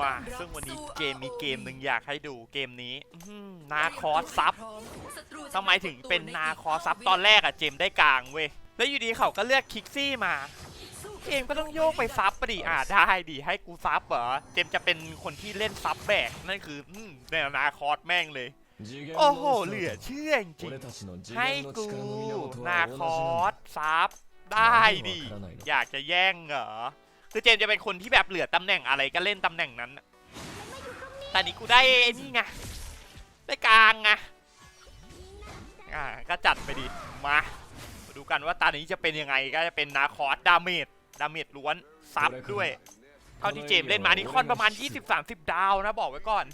มาซึ่งวันนี้เกมมีเกมหนึ่งอยากให้ดูเกมนี้นาคอสซับทำไมถึงเป็นนาคอสซับตอนแรกอะเจมได้กลางเว้ยแล้วอยู่ดีเขาก็เลือกคิกซี่มาเกมก็ต้องโยกไปซับปะดิอ่าได้ดิให้กูซับเหรอเจมจะเป็นคนที่เล่นซับแบกนั่นคืออืมในอนาคอสแม่งเลยโอ้โอ้โห เหลือเชื่อจริงให้กู นาคอสซับได้ดิอยากจะแย่งเหรอ คือเจมส์จะเป็นคนที่แบบเหลือตำแหน่งอะไรก็เล่นตำแหน่งนั้นน่ะแตอนนี้กูได้ไอ้นี่ไง ได้กลางไง อ่า ก็จัดไปดิ มา มาดูกันว่าตอนนี้จะเป็นยังไง ก็จะเป็นนาคอสดาเมจ ดาเมจล้วน ซับด้วย เท่าที่เจมส์เล่นมานี่ค่อนประมาณ 20-30 ดาวนะบอกไว้ก่อน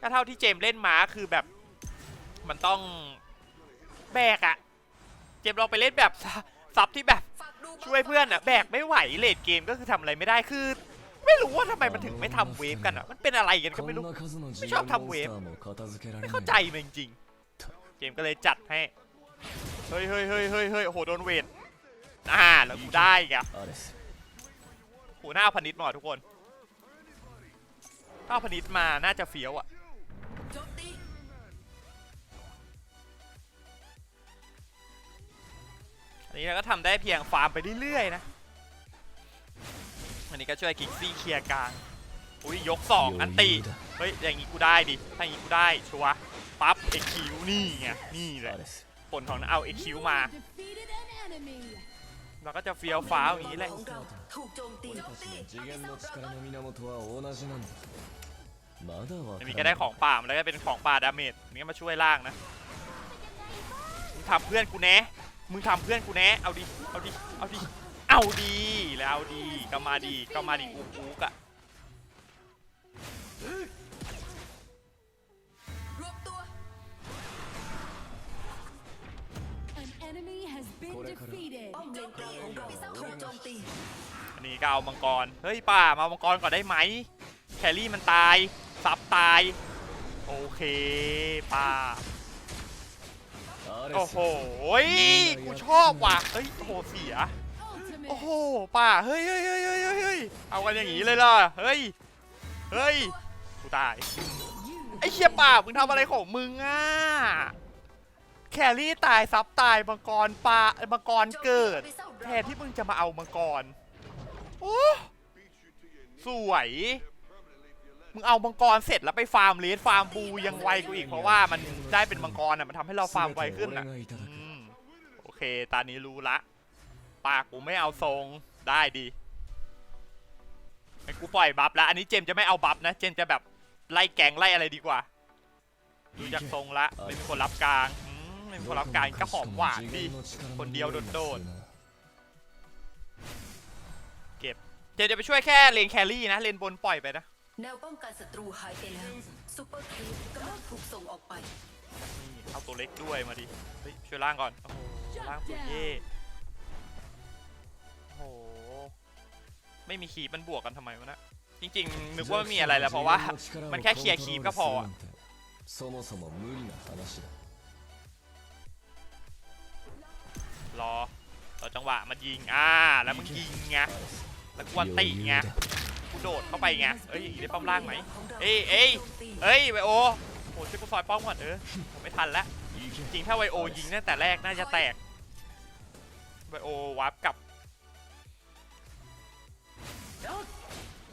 ก็เท่าที่เจมส์เล่นมาคือแบบ มันต้องแบกอะเจมส์ลองไปเล่นแบบซัซับที่แบบฝากดู ช่วยเพื่อนอะแบกไม่ไหวเลดเกมก็คือทำอะไรไม่ได้คือ ไม่รู้ว่าทำไมมันถึงไม่ทำเวฟกันอะมันเป็นอะไรกันก็ไม่รู้ไม่ชอบทำเวฟไม่เข้าใจจมันจริงเจมก็เลยจัดให้เฮ้ยเฮ้ยเฮ้ยเฮ้ยเฮ้ยโอ้โหโดนเวทอ่าแล้วกูได้อีกอะโหหน้าพนิดมาทุกคนถ้าเอาพนิดมาน่าจะเฟี้ยวอะ อันนี้เราก็ทำได้เพียงฟาร์มไปเรื่อยๆนะอันนี้ก็ช่วยกิกซี่เคลียร์กลางอุ้ยยกสองอันติเฮ้ยอย่างงี้กูได้ดิถ้าอย่างงี้กูได้ชัวร์ปั๊บเอ็กคิวนี่ไงนี่แหละผลของเอาเอ็กคิวมาเราก็จะเฟี้ยวฟ้าวอย่างนี้แหละของเราถูกโจมตีโจมตีอันนี้ก็ได้ของป่ามาแล้วก็เป็นของป่าดาเมจอันนี้ก็มาช่วยล่างนะมึงทำเพื่อนกูแน่ มึงทำเพื่อนกูแน่เอาดิเอาดิเอาดิเอาดีแล้วเอาดีก็มาดีก็มาดีอุกอุกอะรวบตัว An enemy has been defeated. ป้อมเลนกลางของเราถูกโจมตีอันนี้ก็เอามังกร เฮ้ยป่ามาเอามังกรก่อนได้ไหม แครี่มันตาย ซับตาย โอเคป่า โอ้โหยกูชอบว่ะเฮ้ย โอ้โห เสีย โอ้โห ป่า เฮ้ยเฮ้ยเฮ้ยเฮ้ยเฮ้ยเฮ้ยเอากันอย่างนี้เลยเหรอเฮ้ย เฮ้ย กูตาย ไอ้เชี่ยป่า มึงทำอะไรของมึงอะ แครี่ตายซับตายมังกรปลามังกรเกิด แทนที่มึงจะมาเอามังกร โอ้ สวย มึงเอามังกรเสร็จแล้วไปฟาร์มเลสฟาร์มบูยังไวกูอีกเพราะว่ามันได้เป็นมังกรอะมันทำให้เราฟาร์มไวขึ้นอะอืมโอเค ตอนนี้รู้ละ ปากกูไม่เอาทรงได้ดีงั้นกูปล่อยบัฟแล้ว อันนี้เจมส์จะไม่เอาบัฟนะ เจมส์จะแบบไล่แกงไล่อะไรดีกว่า ดูจากทรงละไม่มีคนรับกลางอืมไม่มีคนรับกลางก็หอมหวานดิคนเดียวโดดเจมส์จะไปช่วยแค่เลนแครี่นะ เลนบนปล่อยไปนะ แนวป้องกันศัตรูหายไปแล้วซูเปอร์ครีปกำลังถูกส่งออกไปนี่เอาตัวเล็กด้วยมาดิเฮ้ยช่วยล่างก่อนโอ้โหล่างตัวเย่โอ้โหไม่มีคีบมันบวกกันทำไมวะนะจริงๆนึกว่าไม่มีอะไรแล้วเพราะว่า มันแค่เคลียร์คีปก็พออะรอรอจังหวะมันยิงอ่าแล้วมึงยิงไงแล้วกวนติไง โดดเข้าไปไงเอ้ยได้ป้อมล่างไหมเอ้ยเอ้ยเอ้ยไวโอโหช่วยกูซอยป้อมก่อนเออผมไม่ทันแล้วจริงๆถ้าไวโอยิงตั้งแต่แรกน่าจะแตกไวโอวาร์ปกลับ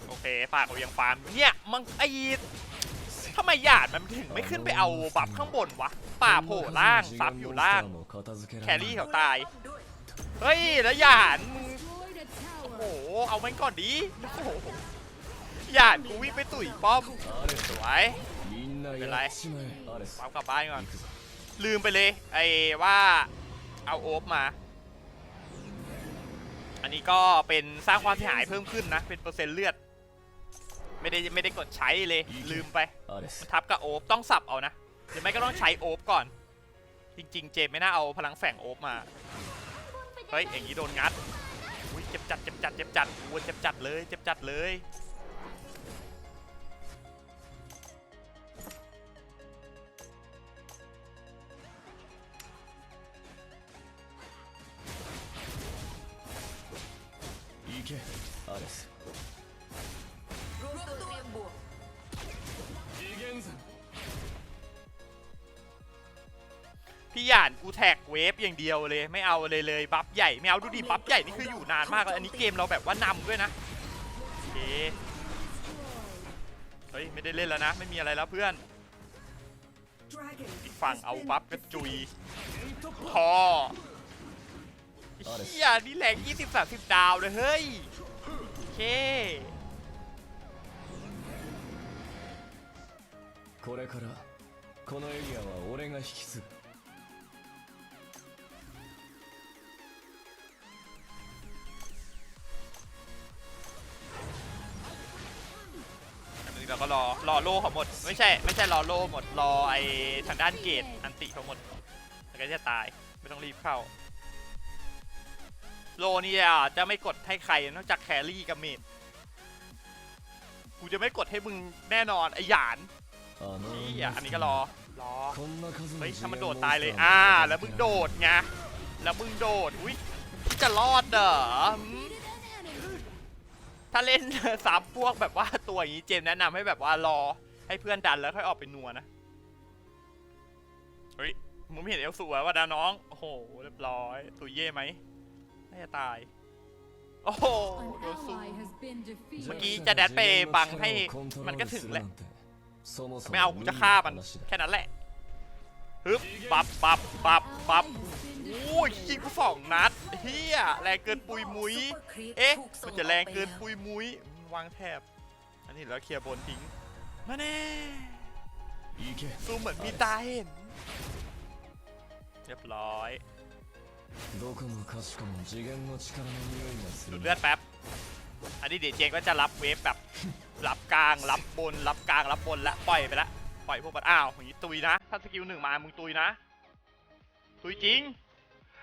โอเคปากเรายังฟาร์มเนี่ยมังไอ้ทำไมหยาดมันถึงไม่ขึ้นไปเอาบัฟข้างบนวะ ป่าโผล่ล่างซับอยู่ล่าง แครี่เขาตาย เฮ้ย แล้วหยาดมึงโอ้โห เอามันก่อนดีโอ้โห หยาดกูวิ่งไปตุ๋ยป้อมสวยเป็นไรปั๊มกลับบ้านก่อน ลืมไปเลย ไอ้ว่าเอาโอ๊บมา อันนี้ก็เป็นสร้างความเสียหายเพิ่มขึ้นนะ เป็นเปอร์เซ็นต์เลือด ไม่ได้ไม่ได้กดใช้เลย ลืมไปทับกับโอ๊บต้องสับเอานะหรือไม่ก็ต้องใช้โอ๊บก่อน จริง ๆ เจมไม่น่าเอาพลังแฝงโอ๊บมา เฮ้ยอย่างนี้โดนงัดอุ้ยเจ็บจัดเจ็บจัดเจ็บจัดอ้วนเจ็บจัดเลย เจ็บจัดเลย けアレスロッド連合พี่หยานกูแท็กเวฟอย่างเดียวเลย ไม่เอาเลยเลยบัฟใหญ่ไม่เอาดูดิบัฟใหญ่นี่คืออยู่นานมากแล้วอันนี้เกมเราแบบว่านำด้วยนะเเฮ้ยไม่ได้เล่นแล้วนะ ไม่มีอะไรแล้วเพื่อนอีกฝั่งเอาบัฟกระจุยพอ เฮียนี่แรง20 30 ดาวเลยเฮ้ย โอเค これからこのエリアは俺が引き継ぐ อันนี้เราก็รอ รอโล่เขาหมด ไม่ใช่ ไม่ใช่รอโล่หมด รอไอ้ทางด้านเกตอันติเขาหมด แล้วก็จะตาย ไม่ต้องรีบเข้า โลเนี่ยจะไม่กดให้ใครนอกจากแครี่กับเมดกูจะไม่กดให้มึงแน่นอนไอหยานนี่ออันนี้ก็รอรอเฮ้ยถ้ามันโดดตายเลยอ่า แล้วมึงโดดไงแล้วมึงโดดอุ้ยจะรอดเหรอถ้าเล่นซับพวกแบบว่าตัวอย่างนี้เจมแนะนำให้แบบว่ารอ ให้เพื่อนดันแล้วค่อยออกไปนัวนะเฮ้ยมึงเห็นเอลสูวยว่าดาน้องโอ้โหเรียบร้อยตุยเย่ไหม น่าจะตาย โอ้โห An โดนสู้ ally has been เมื่อ defeated. กี้จะแดดไปบังให้มันก็ถึงแหละไม่เอากูจะฆ่ามันแค่นั้นแหละฮึบปับปับปับปับ Ally has been โอ้ยยิงกูสองนัดเฮียแรงเกินปุยมุยซุปปอร์ครีปเอ๊ะถูกส่มันงจะแรงออไปเกินแล้วปุยมุยวางแถบอันนี้แล้วเคลียร์บนทิ้งมาแน่行けซูเหมือนมีตาเห็นเรียบร้อย どこもかしこも次元の力の匂いがす ดู る ดเลือดแป๊บ อันนี้เดี๋ยวเจงก็จะรับเวฟแบบ รับกลาง รับบน รับกลาง รับบนและปล่อยไปละ ปล่อยพวกมันอ้าว อย่างนี้ตุยนะ ถ้าสกิลหนึ่งมา มึงตุยนะ ตุยจริง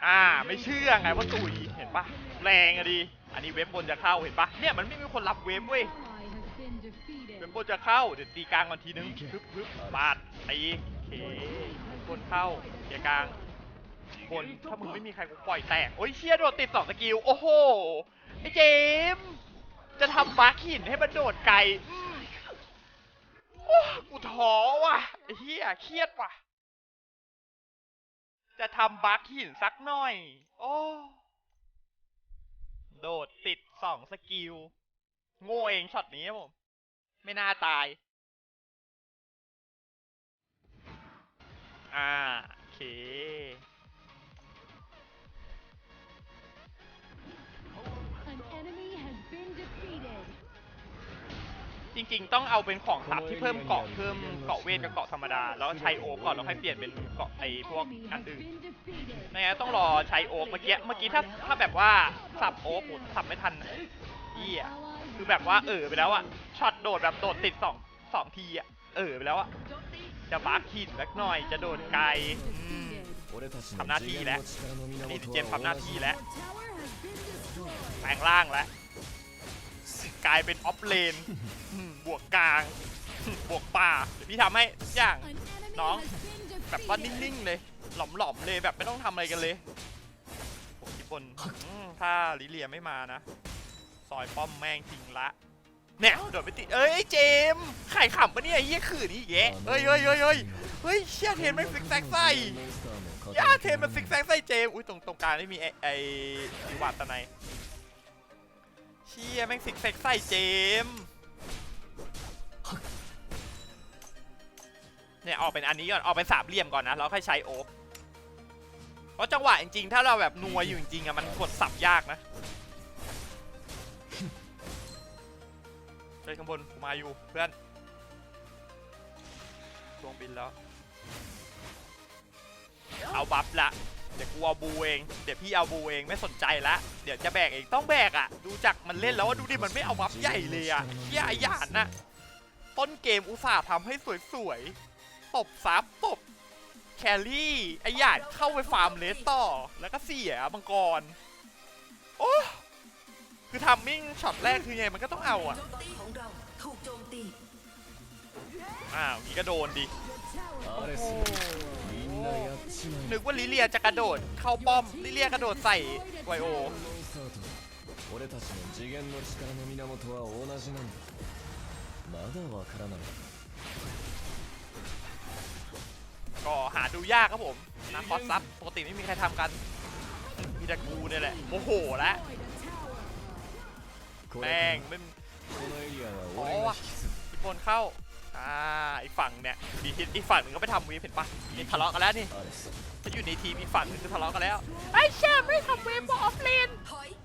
อ่า ไม่เชื่อไงว่าตุย เห็นปะแรงอะดิ อันนี้เวฟบนจะเข้า เห็นปะเนี่ยมันไม่มีคนรับเวฟเว้ย ally has been defeated. เวฟบนจะเข้า เดี๋ยวตีกลางก่อนทีนึงฮึบฮึบปาดตีโอเคบนเข้าเกียร์กลาง บนถ้ามึงไม่มีใครกูปล่อยแตก โอ้ยเชี่ยโดดติดสองสกิล โอ้โห ไอ้เจมส์จะทำบาร์คหินให้มันโดดไกลโอ้กูท้อว่ะไอ้เหี้ยเครียดว่ะ จะทำบาร์คหินสักหน่อย โอ้โดดติดสองสกิล โง่เองช็อตนี้ครับผม ไม่น่าตาย อ่า โอเค จริง ๆ ต้องเอาเป็นของซับที่เพิ่มเกาะเพิ่มเกาะเวทกับเกาะธรรมดา แล้วใช้โอ๊กก่อนแล้วค่อยเปลี่ยนเป็นเกาะไอ้พวกอันอื่นนะฮะต้องรอใช้โอ๊กเมื่อกี้เมื่อกี้ถ้าถ้าแบบว่าสับโอ๊กสับไม่ทันเอี่ยคือแบบว่าเออไปแล้วอะช็อตโดดแบบโดดติดสองสองทีอะเออไปแล้วอะจะบาร์คิดนักหน่อยจะโดนไกลทำหน้าที่แล้วนี่เจมทำหน้าที่แล้วแปลงร่างแล้วกลายเป็นออฟเลน บวกกลางอืมบวกป่าเดี๋ยวพี่ทำให้ทุกอย่าง An enemy Nó. has been แบบว่า defeated. นิ่งๆเลย หลอมๆเลยแบบไม่ต้องทำอะไรกันเลยผมญี่ปุ่นอืมถ้าลิเลียไม่มานะ ซอยป้อมแม่งทิ้งละเนี่ยโดดไปติดเอ้ยไอ้เจมส์ไข่ขำปะเนี่ยไอ้เหี้ยขื่นนี่แยะเฮ้ยเฮ้ยเฮ้ยเฮ้ยเฮ้ยเชี่ยเทนไม่งซิกแซกไส้ย่าเทนมันซิกแซกไส้เจมส์อุ้ยตรงตรงกลางนี่มีไอ้ไอ้ดิวาตะไนเชี่ยแม่งซิกแซกไส้เจมส์ เนี่ยออกเป็นอันนี้ก่อนออกเป็นสามเหลี่ยมก่อนนะแล้วค่อยใช้โอ๊กเพราะจังหวะจริงๆถ้าเราแบบนัวอยู่จริงๆอะมันกดสับยากนะเฮ้ยข้างบนกูมาอยู่เพื่อนดวงบินแล้ว เอาบัฟละเดี๋ยวกูเอาบูเอง เดี๋ยวพี่เอาบูเองไม่สนใจละ เดี๋ยวจะแบกเองต้องแบกอะดูจากมันเล่นแล้วดูดิมันไม่เอาบัฟใหญ่เลยอะยไอ้หยานน่ะต้นเกมอุตส่าห์ทำให้สวยๆ ตบซับตบแครี่ ไอ้หยาดเข้าไปฟาร์มเลสต่อ แล้วก็เสียมังกร โอ้ คือทำมิ่งช็อตแรกคือไงมันก็ต้องเอาอะ โจมตีของเราถูกโจมตี อ้าวนี่ก็โดนดิ アレスみんなやっちまえ นึกว่าลิเลียจะกระโดด เข้าป้อม ลิเลียกระโดดใส่ไวโอ モンスターと俺たちの次元の力の源は同じなんだまだわからない ก็หาดูยากครับผมนะคอสซับปกติไม่มีใครทำกันมีแต่กูเนี่ยแหละโอ้โหแล้วแม่งม่โอ้วะอีกคนเข้าอ่าอีกฝั่งเนี่ยมีทอีกฝั่งหนึ่งก็ไปทำวีเห็นปะนี่ทะเลาะกันแล้วนี่ถ้าอยู่ในทีมอีกฝั่งหนึ่งจะทะเลาะกันแล้วไอ้เชี่ยไม่ทำเวฟบออฟเลน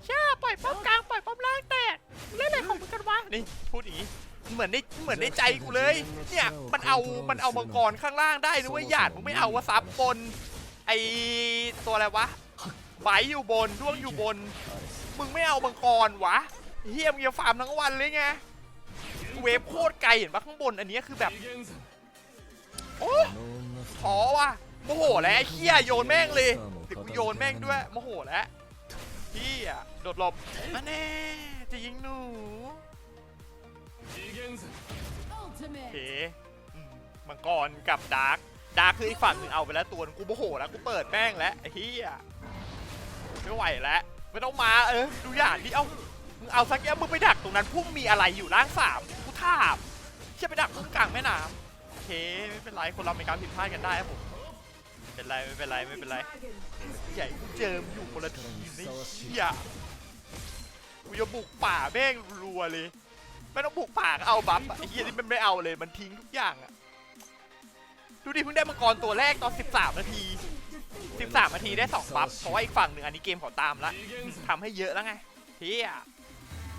เชี่ยปล่อยป้อมกลางปล่อยป้อมล่างแตกเล่นอะไรของมึงกันวะนี่พูดอย่างนี้ เหมือนในเหมือนในใจกูเลย เนี่ยมันเอามันเอามังกรข้างล่างได้นะเว้ยหยาดมึงไม่เอาวะซับบนไอตัวอะไรวะไบอยู่บนร่วงอยู่บน มึงไม่เอามังกรวะเฮียมีงจฟาร์มทั้งวันเลยไงเวฟโคตรไกลเห็นปะข้างบนอันนี้คือแบบโอ้ทอวะโมโหแล้วเฮียโยนแม่งเลยเดี๋ยวกูโยนแม่งด้วยโมโหแล้วเฮียโดดหลบมาแน่จะยิงหนู โอเคอืมมังกรกับดาร์กดาร์กคืออีกฝั่งหนึ่งเอาไปแล้วตัวนึงกูโมโหแล้วกูเปิดแม่งแล้วไอ้เฮียไม่ไหวแล้วไม่ต้องมาเออดูอย่างที่เอามึงเอาสักแย่มึงไปดักตรงนั้นพุ่งมีอะไรอยู่ล่างสามกูถามเชี่ยไปดักพุ่งกลางแม่น้ำโอเคไม่เป็นไรคนเรามีการผิดพลาดกันได้ครับผมไม่เป็นไรไม่เป็นไรไม่เป็นไรใหญ่กูเจอมงอยู่คนละทีมนี่เหี้ยกูจะบุกป่าแม่งรัวเลย ไม่ต้องบุกป่าก็เอาบัฟอะไอ้เหี้ยนี่มันไม่เอาเลยมันทิ้งทุกอย่างอะดูดิเพิ่งได้มังกรตัวแรกตอน 13 นาที 13 นาทีได้ 2 บัฟเพราะว่าอีกฝั่งหนึ่งอันนี้เกมเขาตามละทำให้เยอะแล้วไงเฮีย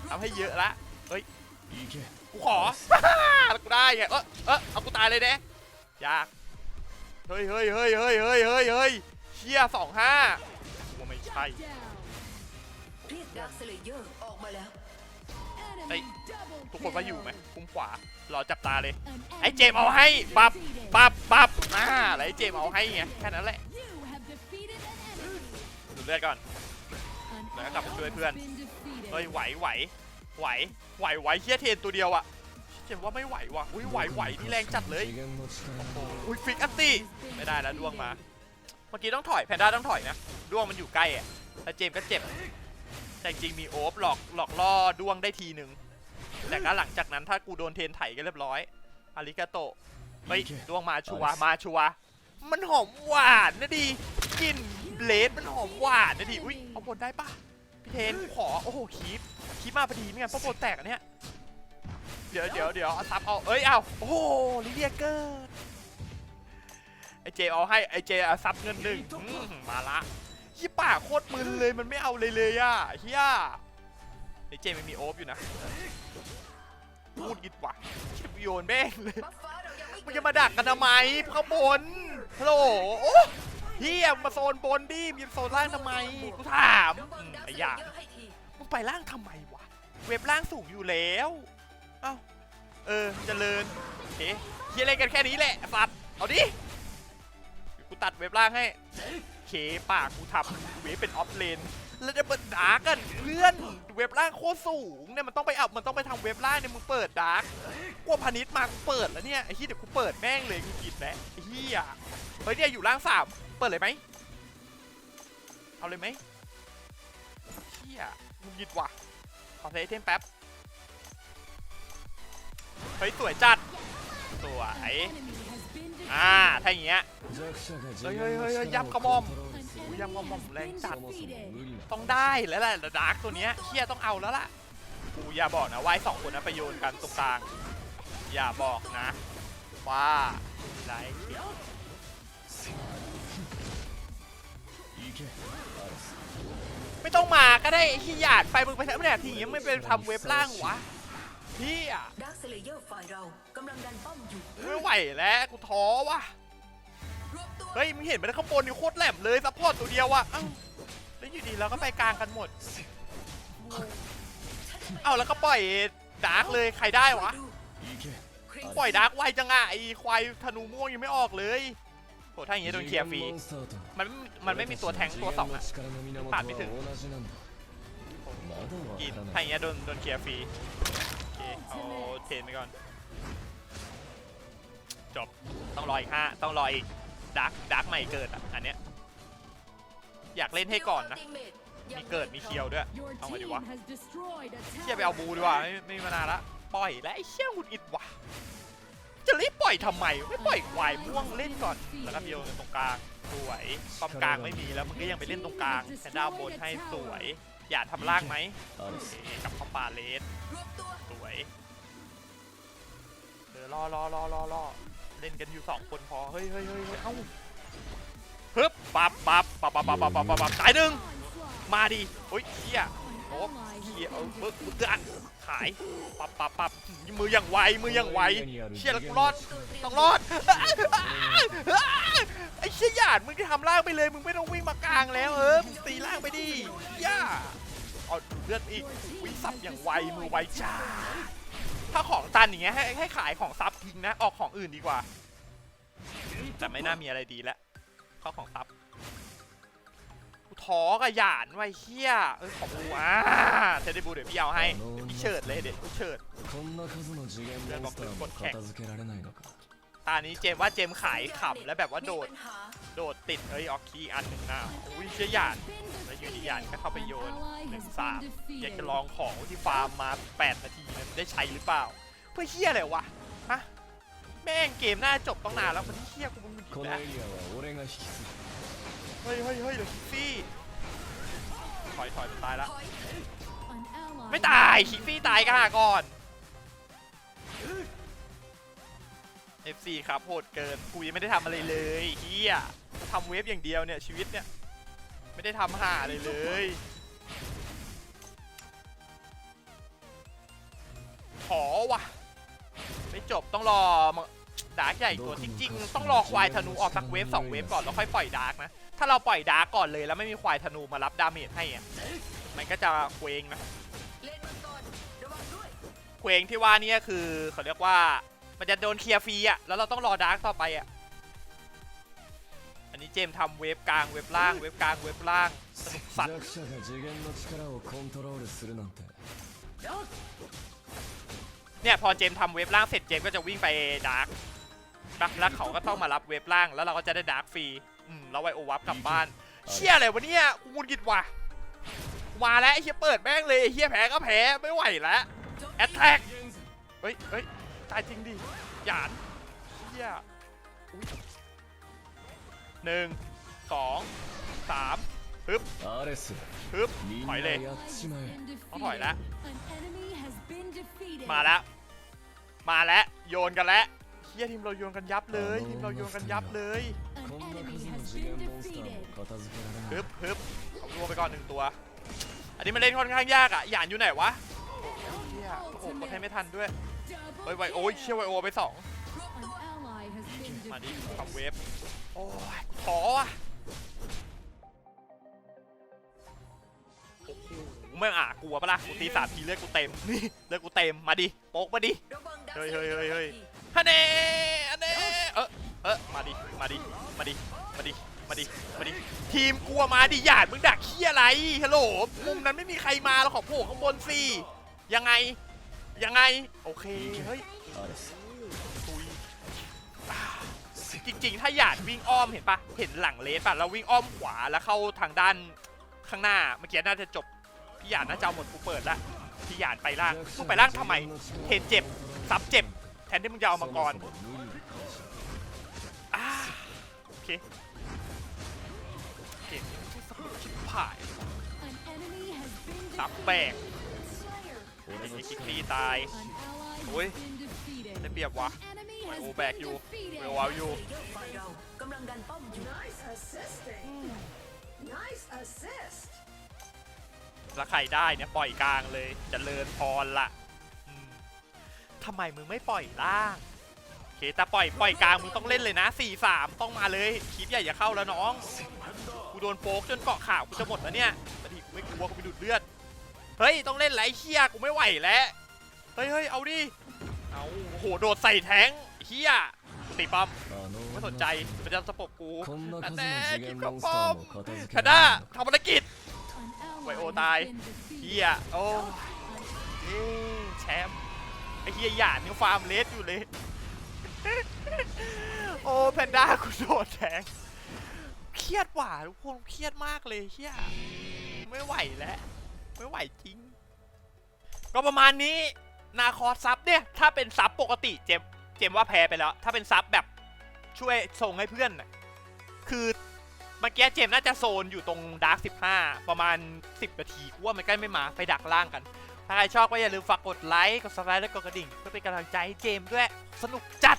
ทำให้เยอะละ行けกูขอ แล้วกูได้ไงเออเออเอากูตายเลยเด้ยากเฮ้ยเฮ้ยเฮ้ยเฮ้ยเฮ้ยเฮ้ยเฮ้ยเชี่ยสองห้าว่าไม่ใช่เรียกดาร์คสเลเยอร์ออกมาแล้ว Ê, ทุกคนว่าอยู่ไหมคุ้มขวารอจับตาเลย ไอ้เจมเอาให้ปับปับปับอ่าไอ้เจมเอาให้ไงแค่นั้นแหละดูเลือดก่อนแล้วกลับมาช่วยเพื่อนเฮ้ยไหวไหวไหวไหวไหวเฮียเทนตัวเดียวอะเจมว่าไม่ไหวว่ะอุ้ยไหวไหวนี่แรงจัดเลยอุ้ยฟิกอัตตี้ไม่ได้แล้วดวงมาเมื่อกี้ต้องถอยแพนด้าต้องถอยนะดวงมันอยู่ใกล้อะแล้วเจมก็เจ็บแต่จริงมีโอฟหลอกหลอกล่อดวงได้ทีหนึ่ง แต่ก็หลังจากนั้นถ้ากูโดนเทนไถก็เรียบร้อยอาริกาโตะเฮ้ยด้วงมาชัวร์มาชัวร์มันหอมหวานนะดีกลิ่นเบลดมันหอมหวานนะดีอุ้ยเอาบนได้ปะพี่เทนกูขอโอ้โหคีปคีปมาพอดีไม่งั้นเพราะโบนแตกอันเนี้ยเดี๋ยวเดี๋ยวเดี๋ยวเอาซับเอาเอ้ยเอาโอ้โหลิเดียเกอร์ไอเจเอาให้ไอเจเอาซับเงินหนึ่งอืมมาละยี่ป่าโคตรมึนเลยมันไม่เอาเลยเลยอะเฮียไอเจไม่มีโอฟอยู่นะ พูดกิดว่ะชิบโยนแม่งเลยบัฟฟ้าเรายังไม่มึงจะมาดักกันทำไมข้างบนฮัลโหลโอ้เฮียมาโซนบนดิมีโซนล่างทำไมกูถามระวัอืงมดาร์คไอสอเลย่างเยอร์ให้ทีมึงไปล่างทำไมวะเว็บล่างสูงอยู่แล้วเอ้าเออเจริญโอเคเฮียเล่นกันแค่นี้แหละสัตว์เอาดิกูตัดเว็บล่างให้เคปากกูทำเว็บเป็นออฟเลน แล้วจะเปิดดาร์กกันเลื่อนเว็บล่างโคตรสูงเนี่ยมันต้องไปอับมันต้องไปทำเว็บล่างเนี่ยมึงเปิดดาร์กกลัวพาณิชมากูเปิดแล้วเนี่ยไอ้ที่เดี๋ยวกูเปิดแม่งเลยกูกินแหลอ้ที่อะเฮ้ยเนี่ยอยู่ล่างสามเปิดเลยไหมเอาเลยไหมไอ้ที่ยมึงยิดว่ะขอใช้ไอเทมแป๊บเฮ้ยสวยจัดสวยอ่าถ้าอย่างเงี้ยเฮ้ยเฮ้ยเฮ้ยยับกระมอม อุ้ยยำหม่อมหม่อมแรงจัดต้องได้แล้วแหละดาร์กตัวเนี้ยเฮียต้องเอาแล้วล่ะกูอย่าบอกนะว่ายสองคนนะไปโยนกันตรงกลาง อย่าบอกนะ ว่าไรไม่ต้องมาก็ได้ขี้หยาดไปมึงไปทำแบบทีนี้ไม่เป็นทำเว็บล่างวะพี่อะไม่ไหวแล้วกูท้อว่ะ เฮ้ยมึงเห็นมันข้างบนยู่โคตรแหลมเลยซัพพอร์ตตัวเดียวอะแล้วอยู่ดีเราก็ไปกลางกันหมด เอาแล้วก็ปล่อยดาร์กเลยใครได้วะ ปล่อยดาร์กไวจังอะไอควายธนูม่วงยังไม่ออกเลยโหถ้าอย่างนี้โดนเคลียร์ฟรี มันมันไม่มีตัวแทงตัวสองอะปาดไม่ถึงกินถ้าอย่างนี้โดนโดนเคลียร์ฟรีโอเคเอาเทนไปก่อน จบ ต้องรออีกห้าต้องรออีก ดาร์กดาร์กใหม่เกิดอะอันเนี้ยอยากเล่นให้ก่อนนะ มีเกิดมีเคียวด้วย เอามาดิวะเชี่ยไปเอาบูดีกว่าไม่ไม่มานานละปล่อยและไอ้เชี่ยหุดอิดวะจะรีบปล่อยทำไมไม่ปล่อยควายม่วงเล่นก่อนแล้วก็เดียวตรงกลางสวยปองกลางไม่มีแล้วมันก็ยังไปเล่นตรงกลางแต่ดาวบนให้สวย อย่าทำล่างไหมกับคอาปาเลสสวยเออรอรอรอรอรอ เล่นกันอยู่สองคนพอ เฮ้ยเฮ้ยเฮ้ยเฮ้ยเอ้าฮึบปับปับปับปับปับปับปับปับตายหนึ่งมาดิเฮ้ยเฮียโอ้เฮียเอาเบิก defeated. มึงกันขายปับปับปับมืออย่างไวมืออย่างไวเชี่ยแล้วกูรอดต้องรอดไอ้เชี่ยหยาดมึงจะทำล่างไปเลยมึงไม่ต้องวิ่งมากลางแล้วเออมึงตีล่างไปดิย่าเอาเลือดอีกวิ่งสับอย่างไวมือไวจ้า ถ้าของตันอย่างเงี้ยให้ให้ขายของซับทิ้งนะ ออกของอื่นดีกว่า แต่ไม่น่ามีอะไรดีแล้วข้าของซับท้อกับหยานไว้เฮียเอ้ของกูอ่าเซเดบูเดี๋ยวพี่เอาให้เดี๋พี่เชิดเลยเดี๋ยวพี่เชิดเพื่อนบอกเลยกดแข่ง ตานี้เจมว่าเจมขายขำแล้วแบบว่าโดด โดดติดเอ้ยออกคีอันหนึ่งอะอุ้ยเชียหยาดแล้วยูนิหยาดก็เข้าไปโยนหนึ่งสามอยากจะลองของที่ฟาร์มมา 8 นาทีนั้นได้ใช้หรือเปล่า เพื่อเฮียอะไรวะฮะแม่งเกมหน้าจบต้องนานแล้วมันเฮียกูมึงมึงอีนแล้วเฮ้ยเฮ้ยเฮ้ยคีฟี่ถอยถอยมัตายละไม่ตายคิกซี่ตายกันก่อน FC ครับโหดเกินกูยังไม่ได้ทำอะไรเลยเฮียทำเวฟอย่างเดียวเนี่ยชีวิตเนี่ยไม่ได้ทำห่าเลยเลยขอว่ะไม่จบต้องรอมดาร์กใหญ่ตัวจริงๆ ต้องรอควายธนูออกสักเวฟสองเวฟก่อนแล้วค่อยปล่อยดาร์กนะ ถ้าเราปล่อยดาร์กก่อนเลยแล้วไม่มีควายธนูมารับดาเมจให้อะมันก็จะเคว้งนะเล่นมันก่อนระวังด้วยเคว้งที่ว่านี่คือเขาเรียกว่า มันจะโดนเคลียร์ฟรีอะ แล้วเราต้องรอดาร์กต่อไปอะ อันนี้เจมทำเวฟกลางเวฟล่างเวฟกลางเวฟล่างสนุกสัตว์เนี่ยพอเจมทำเวฟล่างเสร็จเจมก็จะวิ่งไปดาร์กดักแล้วเขาก็ต้องมารับเวฟล่างแล้วเราก็จะได้ดาร์กฟรี อืมแล้วไวโอวับกลับบ้าน เชี่ยอะไรวะเนี่ยกูมุนกิดว่ะ มาแล้วเฮียเปิดแม่งเลยเฮียแพ้ก็แพ้ไม่ไหวแล้วแอตแทกเฮ้ยเฮ้ย ตายจริงดิ หยานเฮียอุ๊ยหนึ่งสองสามฮึบ アレス ฮึบ みん ถอย な เลย やっちまえ been ต้องถอยแล้ว defeated. An enemy has been defeated. มาแล้ว มาแล้ว โยนกันแล้วเฮียทีมเราโยนกันยับเลย ทีมเราโยนกันยับเลย An こんな enemy 数の has 次元 been モンスター defeated. も片付けられない ฮึบฮึบเอารวมไปก่อนหนึ่งตัว อันนี้มันเล่นค่อนข้างยากอ่ะ หยานอยู่ไหนวะเฮียโอ้โหกดให้ไม่ทันด้วย Double เฮ้ยไวโอ้ย kill. เชี่ยไวโอไปสอง An ally has been มาดิ defeated. ขับเวฟโอ้ยท้อว่ะโอ้โหไม่อะกลัวปะล่ะกูตีสามทีเลือดกูเต็มนี่เลือดกูเต็มมาดิโป๊กมาดิระวังดักเฮ้ยเฮ้ยเฮ้ยเฮ้ยฮันเน่ฮันเน่เออเออมาดิมาดิมาดิมาดิมาดิมาดิทีมกลัวมาดิหยาดมึงดักเคี้ยอะไรฮัลโหลมุมนั้นไม่มีใครมาเราขอโผล่ข้างบนสิยังไง ยังไง โอเค เฮ้ยจริงๆ ถ้าหยาดวิ่งอ้อมเห็นปะเห็นหลังเลสปะแล้ววิ่งอ้อมขวาแล้วเข้าทางด้านข้างหน้าเมื่อกี้น่าจะจบพี่หยาดน่าจะเอาหมดกูเปิดละพี่หยาดไปล่างกูไปล่างทำไมเห็นเจ็บซับเจ็บแทนที่มึงจะเอามาก่อนโอเคเก็บที่สมุดชิบหายซับแบก โอ้ได้นคิกตีตายโอ้ยได้เปรียบวะไมโอูแบกอยู่เวลวาวอยู่ลังข่แล้วใครได้เนี่ยปล่อยกลางเลยจะเลินพรละทำไมมึงไม่ปล่อยล่างเคแต่ปล่อยปล่อยกลางมึงต้องเล่นเลยนะ 4-3 ต้องมาเลยคลิปใหญ่อย่าเข้าแล้วน้องกูโดนโป๊กจนเกาะข่าวกูจะหมดแล้วเนี่ยแต่ทีกูไม่กลัวกูไปดูดเลือด เฮ้ย ต้องเล่นไหลเฮียกูไม่ไหวแล้ว เฮ้ยเฮ้ยเอาดิ เอาโหโดดใส่แทงเฮียตีปั๊มไม่สนใจมันจะสปบกูแต่คินกับป้อมแพนด้าทำภารกิจไวโอตายเฮียโอ้แชมป์ไอเฮียหยาดนี่ฟาร์มเลสอยู่เลยโอ้แพนด้ากูโดดแทงเครียดว่ะทุกคนเครียดมากเลยเฮียไม่ไหวแล้ว ไม่ไหวจริง ก็ประมาณนี้ นาคอซับเนี่ย ถ้าเป็นซับปกติเจมเจมว่าแพ้ไปแล้ว ถ้าเป็นซับแบบช่วยส่งให้เพื่อนคือเมื่อกี้เจมน่าจะโซนอยู่ตรงดาร์ก15ประมาณ 10 นาทีกูว่ามันใกล้ไม่มาไปดักล่างกัน ถ้าใครชอบก็อย่าลืมฝากกดไลค์กด subscribe และกดกระดิ่ง เพื่อเป็นกำลังใจให้เจมด้วย สนุกจัด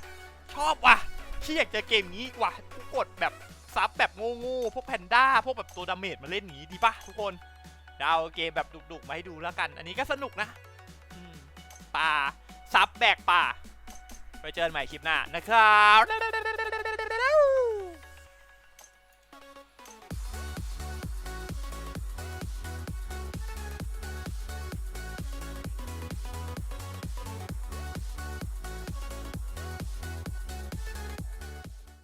ชอบว่ะที่อยากเจอเกมนี้อีกว่ะกดแบบซับแบบโง่ๆพวกแพนด้าพวกแบบตัวดาเมจมาเล่นอย่างนี้ดีปะทุกคน เดี๋ยวเอาเกมแบบดุกๆมาให้ดูแล้วกัน อันนี้ก็สนุกนะป่าซับแบกป่า ไปเจอกันใหม่คลิปหน้านะครับ